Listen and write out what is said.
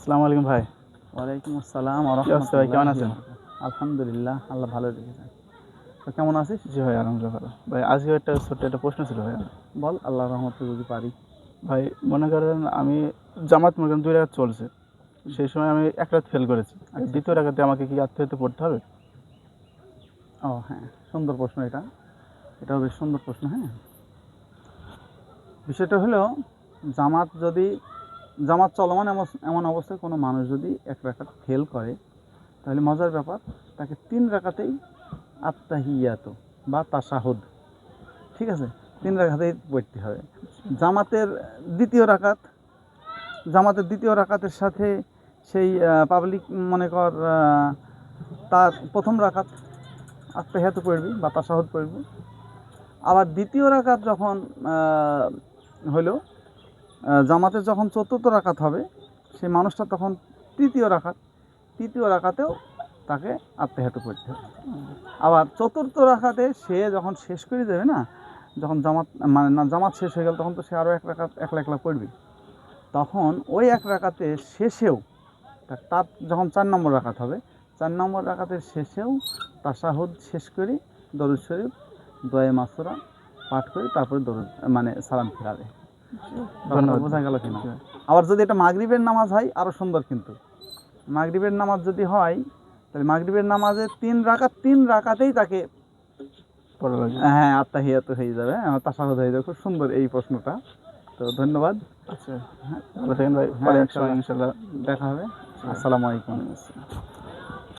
আসসালামু আলাইকুম ভাই। ওয়ালাইকুম আসসালাম ভাই, কেমন আছেন? আলহামদুলিল্লাহ আল্লাহ ভালো রেখেছেন কেমন আছিস? জি ভাই আলহামদুলিল্লাহ ভালো। ভাই আজকে একটা ছোট্ট একটা প্রশ্ন ছিল ভাই। বল আল্লাহ রহমতে যদি পারি। ভাই মনে করেন আমি জামাত মনে করেন দুই রাত চলছে। সেই সময় আমি এক রাত ফেল করেছি। আচ্ছা। দ্বিতীয় রাখাতে আমাকে কি আত্মহত্যা পড়তে হবে? ও হ্যাঁ সুন্দর প্রশ্ন এটা। এটাও বেশ সুন্দর প্রশ্ন হ্যাঁ। বিষয়টা হলো জামাত যদি জামাত চলমান এমন এমন অবস্থায় কোনো মানুষ যদি এক রাখাত ফেল করে তাহলে মজার ব্যাপার তাকে তিন রাখাতেই আত্মাহিয়াত বা তাসাহুদ ঠিক আছে? তিন রাখাতেই পড়তে হবে। জামাতের দ্বিতীয় রাকাত জামাতের দ্বিতীয় রাকাতের সাথে সেই পাবলিক মনে কর তার প্রথম রাকাত আত্মাহিয়াত পড়বি বা তাসাহুদ পড়বি। আবার দ্বিতীয় রাকাত যখন হলো আহ, জামাতের যখন চতুর্থ রাকাত হবে সেই মানুষটা তখন তৃতীয় রাখাত তৃতীয় রাকাতেও তাকে আত্মাহিয়াত করতে হবে আবার চতুর্থ রাকাতে সে যখন শেষ করে দেবে না যখন জামাত মানে না জামাত শেষ হয়ে গেল তখন তো সে আরও এক রাকাত একলা একলা পড়বে তখন ওই এক রাকাতে শেষেও তার যখন চার নম্বর রাকাত হবে চার নম্বর রাকাতের শেষেও তাসাহুদ শেষ করি দরুদ শরীফ দয়ে মাসুরা পাঠ করি তারপরে দরুদ মানে সালাম ফেরাবে। বোঝা গেল আবার যদি এটা মাগরিবের নামাজ হয় আরও সুন্দর কিন্তু। মাগরিবের নামাজ যদি হয় তাহলে মাগরিবের নামাজে তিন রাকাত তিন রাকাতেই তাকে হ্যাঁ আত্মাহিয়াত হয়ে যাবে হ্যাঁ তাসাহুদ হয়ে যাবে। খুব সুন্দর এই প্রশ্নটা। তো ধন্যবাদ। আচ্ছা। ভালো থাকেন ভাই। হ্যাঁ, ইনশাল্লাহ দেখা হবে। আসসালামু আলাইকুম।